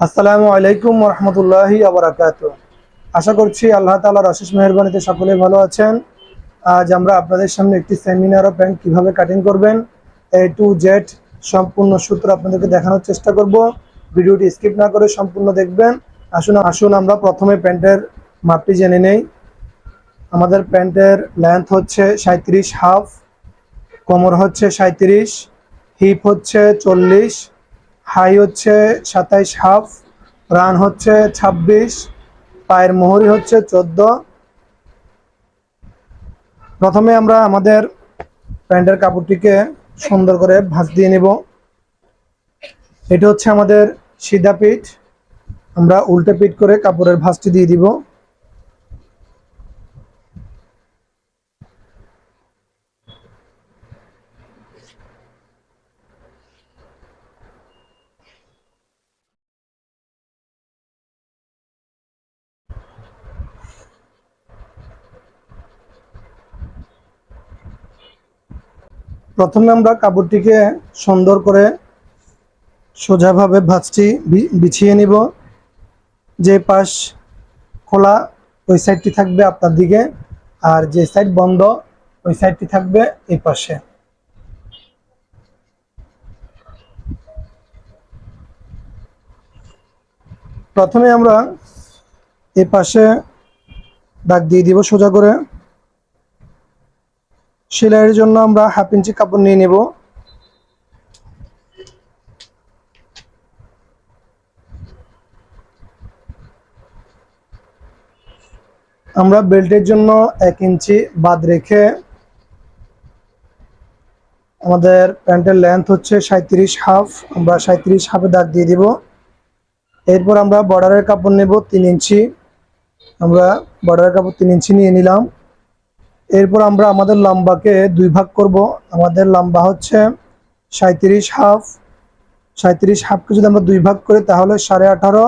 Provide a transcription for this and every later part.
আসসালামু আলাইকুম রহমতুল্লাহি আবরাকাত আশা করছি আল্লাহ তালার অশেষ মেহরবানিতে সকলে ভালো আছেন। আজ আমরা আপনাদের সামনে একটি সেমিনার অফ প্যান্ট কীভাবে কাটিং করবেন এ টু জেড সম্পূর্ণ সূত্র আপনাদেরকে দেখানোর চেষ্টা করব। ভিডিওটি স্কিপ না করে সম্পূর্ণ দেখবেন। আসুন আসুন আমরা প্রথমে প্যান্টের মাপটি জেনে নেই। আমাদের প্যান্টের লেন্থ হচ্ছে সাঁত্রিশ হাফ কোমর হচ্ছে সাঁত্রিশ হিপ হচ্ছে চল্লিশ হাই হচ্ছে সাতাইশ হাফ, রান হচ্ছে ছাব্বিশ, পায়ের মোহরি হচ্ছে চোদ্দ। প্রথমে আমরা আমাদের প্যান্টের কাপড়টিকে সুন্দর করে ভাঁজ দিয়ে নিব। এটা হচ্ছে আমাদের সিধা পিঠ। আমরা উল্টে পিঠ করে কাপড়ের ভাঁজটি দিয়ে দিব। প্রথমে আমরা কাপড়টিকে সুন্দর করে সোজাভাবে ভাঁজটি বিছিয়ে নিব। যে পাশ খোলা, ওই সাইডটি থাকবে আপনার দিকে আর যে সাইড বন্ধ, ওই সাইডটি থাকবে এই পাশে। প্রথমে আমরা এই পাশে দাগ দিয়ে দিব সোজা করে। সেলাইয়ের জন্য আমরা হাফ ইঞ্চি কাপড় নিয়ে নেব। আমরা বেল্টের জন্য এক ইঞ্চি বাদ রেখে আমাদের প্যান্টের লেন্থ হচ্ছে সাঁত্রিশ হাফ, আমরা সাঁত্রিশ হাফে দাগ দিয়ে দিব। এরপর আমরা বর্ডারের কাপড় নেব তিন ইঞ্চি। আমরা বর্ডারের কাপড় তিন ইঞ্চি নিয়ে নিলাম। এরপর আমরা আমাদের লম্বাকে দুই ভাগ করব। আমাদের লম্বা হচ্ছে সাঁত্রিশ হাফ। সাঁত্রিশ হাফকে যদি আমরা দুই ভাগ করি, তাহলে সাড়ে আঠারো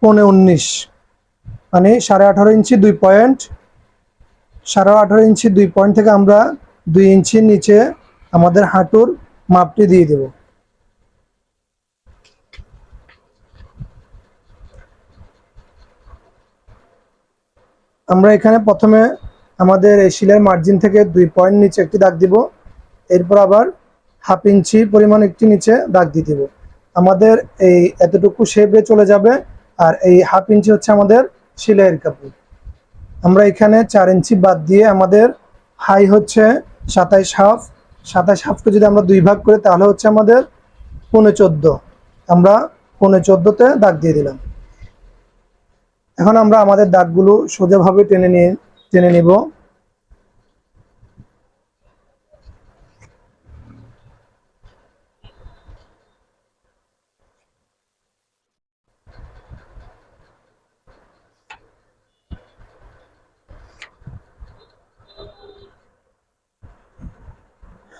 পৌনে উনিশ। মানে সাড়ে আঠারো ইঞ্চি দুই পয়েন্ট। সাড়ে আঠারো ইঞ্চি দুই পয়েন্ট থেকে আমরা দুই ইঞ্চির নিচে আমাদের হাঁটুর মাপটি দিয়ে দেব। আমরা এখানে প্রথমে আমাদের এই শিলের মার্জিন থেকে দুই পয়েন্ট নিচে একটি দাগ দিব। এরপর আবার হাফ ইঞ্চি পরিমাণ একটি নিচে দাগ দিয়ে দিব। আমাদের এই এতটুকু শেপে চলে যাবে আর এই হাফ ইঞ্চি হচ্ছে আমাদের সেলাইয়ের কাপড়। আমরা এখানে চার ইঞ্চি বাদ দিয়ে আমাদের হাই হচ্ছে সাতাইশ হাফ সাতাইশ হাফকে যদি আমরা দুই ভাগ করি তাহলে হচ্ছে আমাদের পৌনে চোদ্দ। আমরা পৌনে চোদ্দোতে দাগ দিয়ে দিলাম। এখন আমরা আমাদের দাগগুলো সোজাভাবে টেনে নিয়ে, টেনে নিব।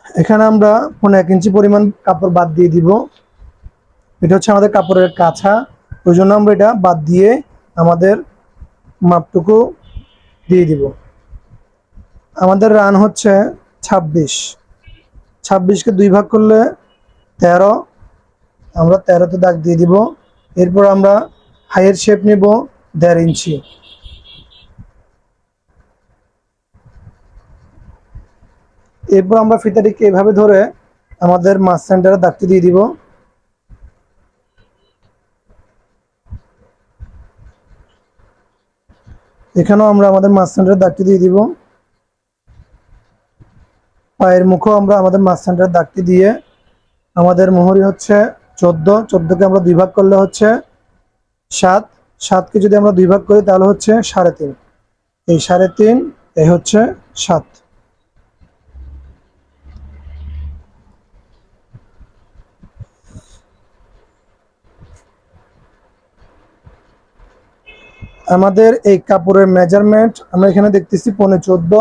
এখানে আমরা পনেরো এক ইঞ্চি পরিমাণ কাপড় বাদ দিয়ে দিব। এটা হচ্ছে আমাদের কাপড়ের কাছা। ওই জন্য আমরা এটা বাদ দিয়ে আমাদের মাপটুকু দিয়ে দিব। আমাদের রান হচ্ছে ছাব্বিশ। ছাব্বিশকে দুই ভাগ করলে তেরো। আমরা তেরোতে দাগ দিয়ে দিব। এরপর আমরা হাইয়ের শেপ নিব দেড় ইঞ্চি। এরপর আমরা ফিতাটিকে এভাবে ধরে আমাদের মাছ সেন্টারে দাগটি দিয়ে দিব। এখানেও আমরা আমাদের মাছ সেন্টারে দাগটি দিয়ে দিব। পায়ের মুখও আমরা আমাদের মাছ সেন্টারে দাগটি দিয়ে আমাদের মোহরি হচ্ছে চোদ্দ। চোদ্দকে আমরা দুই ভাগ করলে হচ্ছে সাত। সাতকে যদি আমরা দুই ভাগ করি তাহলে হচ্ছে সাড়ে তিন। এই সাড়ে তিন, এই হচ্ছে সাত। আমাদের এই কাপড়ের মেজারমেন্ট আমরা এখানে দেখতেছি পনেরো চোদ্দ,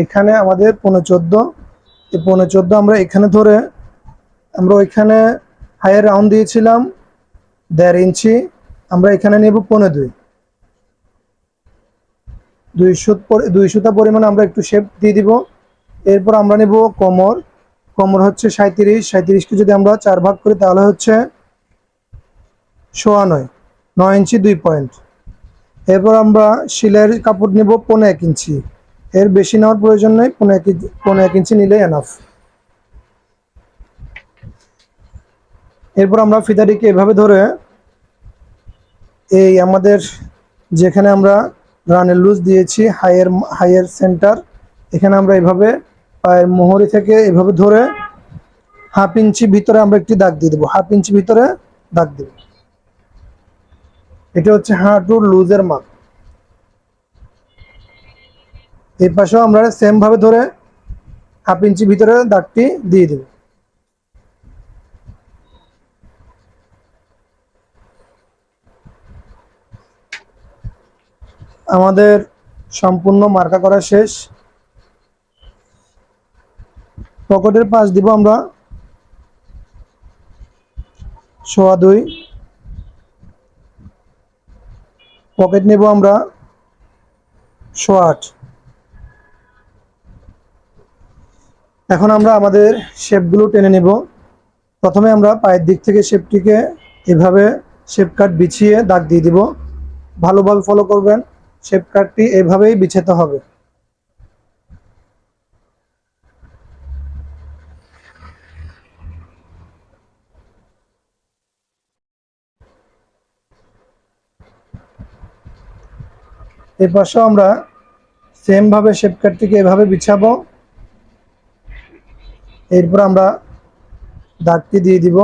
এখানে আমাদের পনেরো চোদ্দ। এই পৌনে চোদ্দ আমরা এখানে ধরে আমরা ওইখানে হাইয়ের রাউন্ড দিয়েছিলাম, দেড় ইঞ্চি, আমরা এখানে নেব পনেরো দুই। দুই সুত দুই সুতা পরিমাণ আমরা একটু শেপ দিয়ে দিব। এরপর আমরা নেব কোমর। কোমর হচ্ছে সাঁত্রিশ সাঁত্রিশকে যদি আমরা চার ভাগ করি তাহলে হচ্ছে সোয়া নয় নয় ইঞ্চি দুই পয়েন্ট এরপর আমরা শিলের কাপড় নেব পনেরো এক ইঞ্চি। এর বেশি নেওয়ার প্রয়োজন নেই পনেরো এক ইঞ্চি পনেরো এক ইঞ্চি নিলেই এনাফ এরপর আমরা ফিতাটিকে এভাবে ধরে এই আমাদের যেখানে আমরা রানের লুজ দিয়েছি, হাইয়ের হাইয়ের সেন্টার, এখানে আমরা এভাবে পায়ের মোহরি থেকে এভাবে ধরে হাফ ইঞ্চি ভিতরে আমরা একটি দাগ দিয়ে দেবো। হাফ ইঞ্চি ভিতরে দাগ দেব। এটা হচ্ছে হাঁটুর লুজের মাপ। এই পাশেও আমরা সেম ভাবে ধরে হাফ ইঞ্চি ভিতরে দাগটি দিয়ে দেব। আমাদের সম্পূর্ণ মার্কা করা শেষ। পকেটের পাশ দিব আমরা। সোয়া দুই। পকেট নেব আমরা সোয়াট এখন আমরা আমাদের শেপগুলো টেনে নেব। প্রথমে আমরা পায়ের দিক থেকে শেপটিকে এভাবে শেপ কাট বিছিয়ে দাগ দিয়ে দিব। ভালোভাবে ফলো করবেন। শেপ কাটটি এভাবেই বিছাতে হবে। এই পাশেও আমরা সেম ভাবে শেপ কাটটিকে এভাবে বিছাবো। এরপর আমরা দাগটি দিয়ে দিব।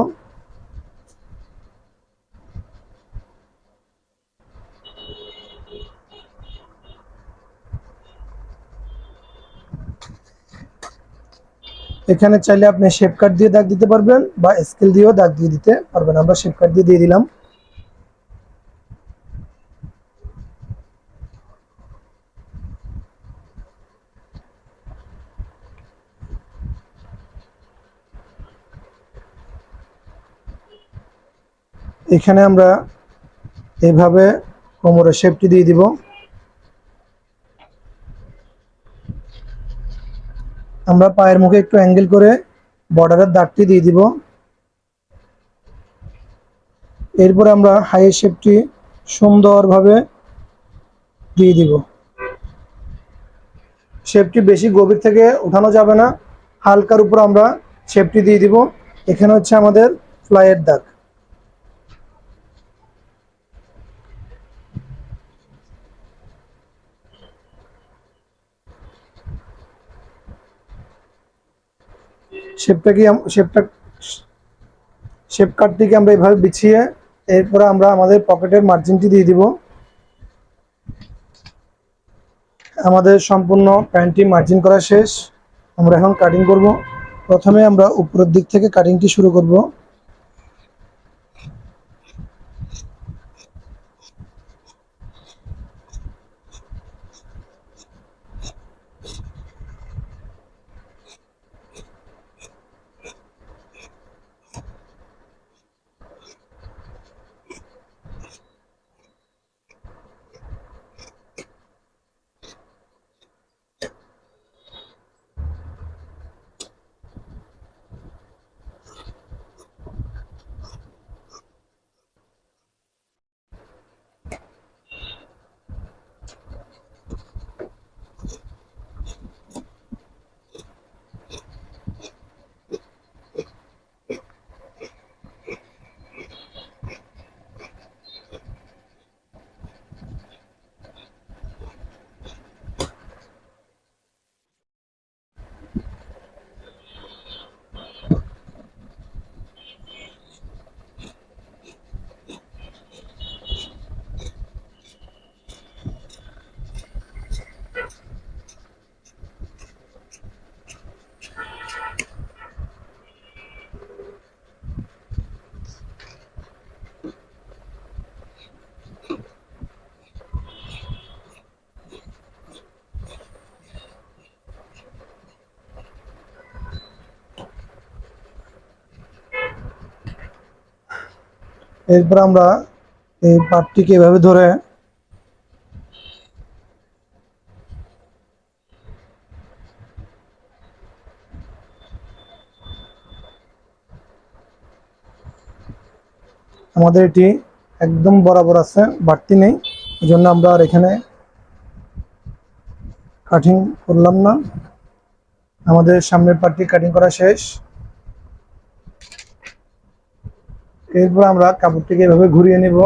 এখানে চাইলে আপনি শেপ কাট দিয়ে দাগ দিতে পারবেন বা স্কেল দিয়েও দাগ দিয়ে দিতে পারবেন। আমরা শেপ কাট দিয়ে দিয়ে দিলাম। এখানে আমরা এভাবে কোমরের শেপটি দিয়ে দিব। আমরা পায়ের মুখে একটু অ্যাঙ্গেল করে বর্ডারের দাগটি দিয়ে দিব। এরপর আমরা হাইয়ের শেপটি সুন্দরভাবে দিয়ে দিব। শেপটি বেশি গভীর থেকে উঠানো যাবে না, হালকার উপর আমরা শেপটি দিয়ে দিব। এখানে হচ্ছে আমাদের ফ্লাইয়ের দাগ। শেপটাকে শেপটা শেপ কাটটিকে আমরা এভাবে বিছিয়ে এরপরে আমরা আমাদের পকেটের মার্জিনটি দিয়ে দিব। আমাদের সম্পূর্ণ প্যান্টটি মার্জিন করা শেষ। আমরা এখন কাটিং করব। প্রথমে আমরা উপরের দিক থেকে কাটিংটি শুরু করব। এরপর আমরা এই পাটটিকে এভাবে ধরে আমাদের এটি একদম বরাবর আছে, বাড়তি নেই এই জন্য আমরা আর এখানে কাটিং করলাম না। আমাদের সামনের পার্টটি কাটিং করা শেষ। এরপর আমরা কাপড়টিকে এভাবে ঘুরিয়ে নিব।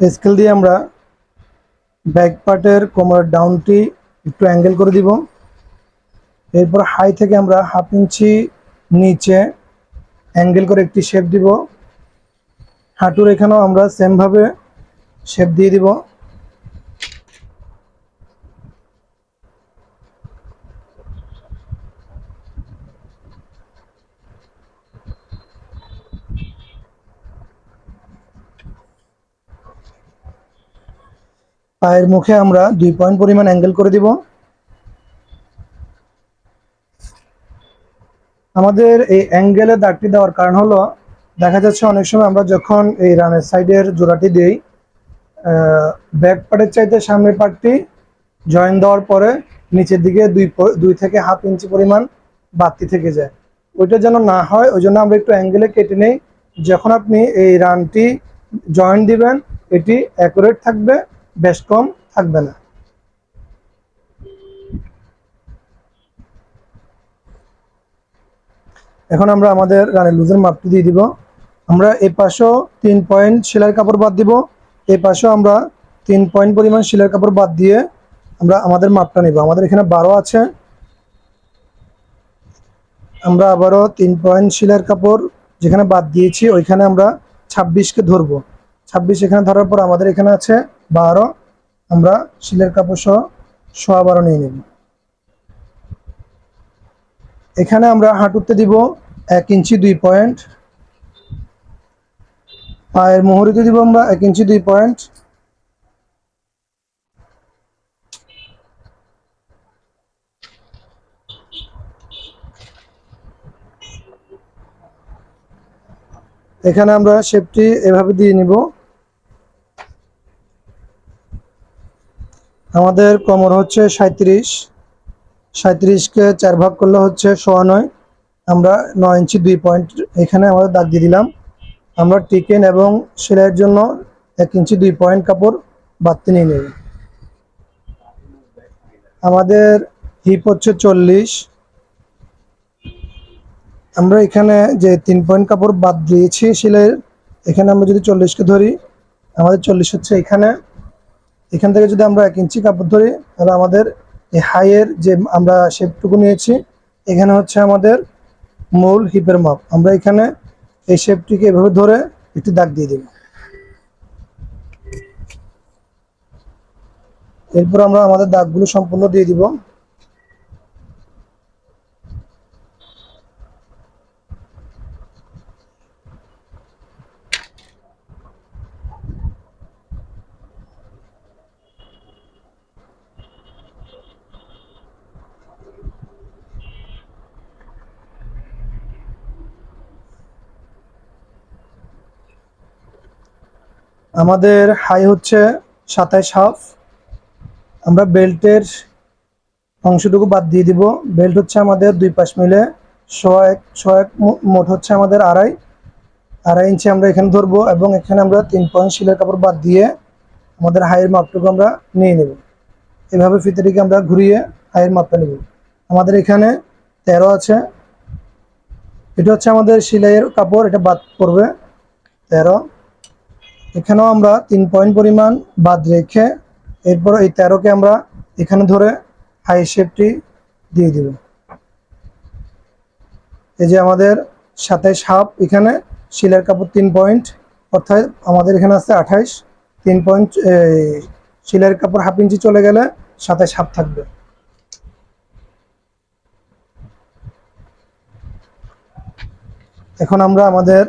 স্কেল দিয়ে আমরা ব্যাক পার্টের কোমর ডাউনটি একটু অ্যাঙ্গেল করে দিব। এরপর হাই থেকে আমরা হাফ ইঞ্চি নিচে অ্যাঙ্গেল করে একটি শেপ দিব। হাঁটুর এখানেও আমরা সেমভাবে শেপ দিয়ে দিব। পায়ের মুখে আমরা দুই পয়েন্ট পরিমাণ অ্যাঙ্গেল করে দিব। আমাদের এই অ্যাঙ্গেলে দাগটি দেওয়ার কারণ হলো, দেখা যাচ্ছে অনেক সময় আমরা যখন এই রানের সাইডের জোড়াটি দিই ব্যাক পার্টের চাইতে সামনের পার্টটি জয়েন দেওয়ার পরে নিচের দিকে দুই দুই থেকে হাফ ইঞ্চি পরিমাণ বাড়তি থেকে যায়। ওইটা যেন না হয়, ওই জন্য আমরা একটু অ্যাঙ্গেলে কেটে নেই। যখন আপনি এই রানটি জয়েন দিবেন, এটি অ্যাকুরেট থাকবে। বেশ কম থাকবে না। এখন আমরা আমাদের রানের লুজের মাপটি দিয়ে দিব। আমরা এই পাশেও তিন পয়েন্ট সেলাই কাপড় বাদ দিব। এই পাশেও আমরা তিন পয়েন্ট পরিমাণ সেলাই কাপড় বাদ দিয়ে আমরা আমাদের মাপটা নিব। আমাদের এখানে বারো আছে। আমরা আবারও তিন পয়েন্ট সেলাইয়ের কাপড় যেখানে বাদ দিয়েছি, ওইখানে আমরা ছাব্বিশকে ধরবো। ছাব্বিশ এখানে ধরার পর আমাদের এখানে আছে বারো, আমরা শিলের কাপড় সহ সোয়া বারো নিয়ে নেব। এখানে আমরা হাঁটুতে দিব এক ইঞ্চি দুই পয়েন্ট। পায়ের মোহরিতে দিব আমরা এক ইঞ্চি দুই পয়েন্ট। এখানে আমরা শেপটি এভাবে দিয়ে নিব। আমাদের কোমর হচ্ছে সাঁত্রিশ সাঁত্রিশকে চার ভাগ করলে হচ্ছে সোয়া নয়। আমরা নয় ইঞ্চি দুই পয়েন্ট এখানে আমাদের দাগ দিয়ে দিলাম। আমরা টিকেন এবং সেলাইয়ের জন্য এক ইঞ্চি দুই পয়েন্ট কাপড় বাড়তি নিয়ে নেব। আমাদের হিপ হচ্ছে চল্লিশ। আমরা এখানে যে তিন পয়েন্ট কাপড় বাদ দিয়েছি সেলাইয়ের, এখানে আমরা যদি চল্লিশকে ধরি, আমাদের চল্লিশ হচ্ছে এখানে। এখান থেকে যদি আমরা এক ইঞ্চি কাপড় ধরি, তাহলে আমাদের এই হাইয়ের যে আমরা শেপটুকু নিয়েছি, এখানে হচ্ছে আমাদের মূল হিপের মাপ আমরা এখানে এই শেপটিকে এভাবে ধরে একটি দাগ দিয়ে দেব। এরপর আমরা আমাদের দাগগুলো সম্পূর্ণ দিয়ে দিব। আমাদের হাই হচ্ছে সাতাইশ হাফ আমরা বেল্টের অংশটুকু বাদ দিয়ে দিব। বেল্ট হচ্ছে আমাদের দুই পাশ মিলে এক এক মোট হচ্ছে আমাদের আড়াই। আড়াই ইঞ্চি আমরা এখানে ধরবো এবং এখানে আমরা তিন পয়েন্ট শিলের কাপড় বাদ দিয়ে আমাদের হাইয়ের মাপটুকু আমরা নিয়ে নেব। এভাবে ফিতেটিকে আমরা ঘুরিয়ে হাইয়ের মাপটা নেব। আমাদের এখানে তেরো আছে। এটা হচ্ছে আমাদের সেলাইয়ের কাপড়, এটা বাদ পড়বে। তেরো। এখানেও আমরা তিন পয়েন্ট পরিমাণ বাদ রেখে এরপর এই তেরোকে আমরা এখানে ধরে হাই শেপটি দিয়ে দিব। এই যে আমাদের সাতাইশ হাফ এখানে শিলার কাপড় তিন পয়েন্ট অর্থাৎ আমাদের এখানে আছে আঠাইশ, তিন পয়েন্ট শিলার কাপড় হাফ ইঞ্চি চলে গেলে সাতাইশ হাফ থাকবে। এখন আমরা আমাদের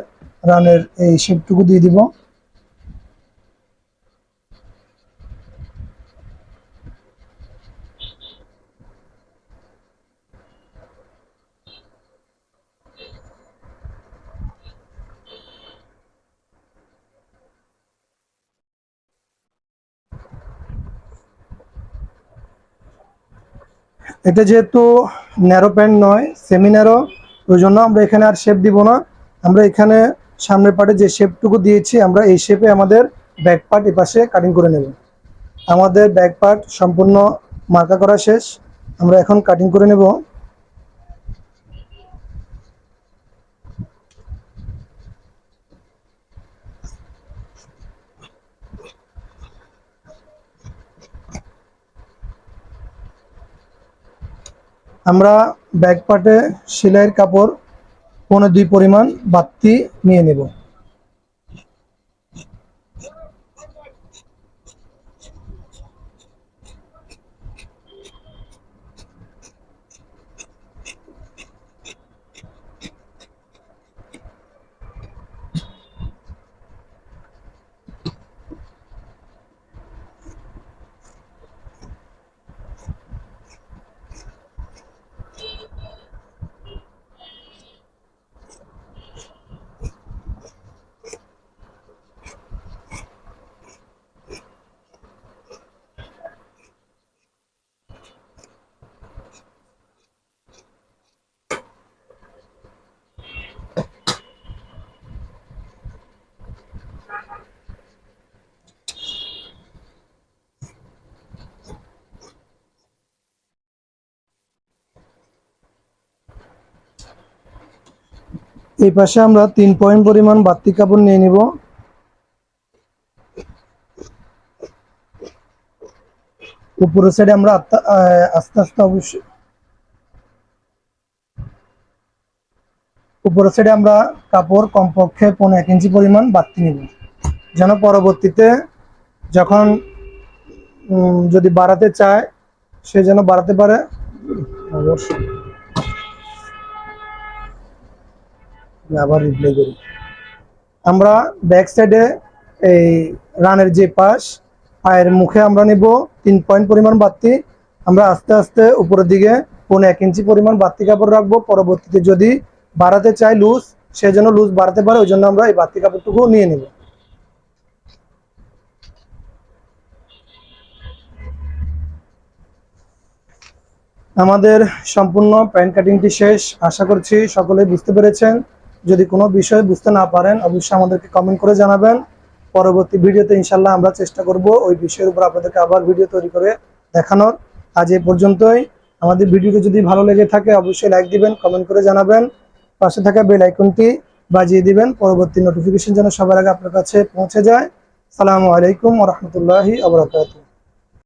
রানের এই শেপটুকু দিয়ে দিব। এটা যেহেতু ন্যারো প্যান্ট নয় সেমি ন্যারো ওই জন্য আমরা এখানে আর শেপ দিব না। আমরা এখানে সামনের পার্টে যে শেপটুকু দিয়েছি, আমরা এই শেপে আমাদের ব্যাক পার্ট এপাশে কাটিং করে নেব। আমাদের ব্যাক পার্ট সম্পূর্ণ মার্কা করা শেষ। আমরা এখন কাটিং করে নেব। আমরা ব্যাক পার্টে সেলাইয়ের কাপড় পনেরো দুই পরিমাণ বাড়তি নিয়ে নেব। এই পাশে আমরা তিন পয়েন্ট পরিমাণ বাড়তি কাপড় নিয়ে নিব। উপরের সাইডে আমরা আস্তে আস্তে অবশ্যই উপরের সাইডে আমরা কাপড় কমপক্ষে পনেরো এক ইঞ্চি পরিমাণ বাড়তি নিব। যেন পরবর্তীতে যখন যদি বাড়াতে চায়, সে যেন বাড়াতে পারে। অবশ্যই আবার রিপ্লাই করি। আমরা ব্যাক সাইডে এই রানের যে পাশ পায়ের মুখে আমরা নিব তিন পয়েন্ট পরিমাণ বাড়তি আমরা আস্তে আস্তে উপরের দিকে পনেরো এক ইঞ্চি পরিমাণ বাড়তি কাপড় রাখব। পরবর্তীতে যদি বাড়াতে চাই লুজ সে যেন লুজ বাড়াতে পারে, ওই জন্য আমরা এই বাড়তি কাপড়টুকু নিয়ে নেব। আমাদের সম্পূর্ণ প্যান্ট কাটিংটি শেষ। আশা করছি সকলে বুঝতে পেরেছেন। যদি কোনো বিষয় বুঝতে না পারেন, অবশ্যই আমাদেরকে কমেন্ট করে জানাবেন। পরবর্তী ভিডিওতে ইনশাল্লাহ আমরা চেষ্টা করব ওই বিষয়ের উপর আপনাদেরকে আবার ভিডিও তৈরি করে দেখানোর। আজ এ পর্যন্তই। আমাদের ভিডিওটি যদি ভালো লেগে থাকে, অবশ্যই লাইক দিবেন কমেন্ট করে জানাবেন। পাশে থাকা বেল আইকনটি বাজিয়ে দিবেন। পরবর্তী নোটিফিকেশন যেন সবার আগে আপনার কাছে পৌঁছে যায়। সালামু আলাইকুম রহমতুল্লাহি আবরাকাতুহ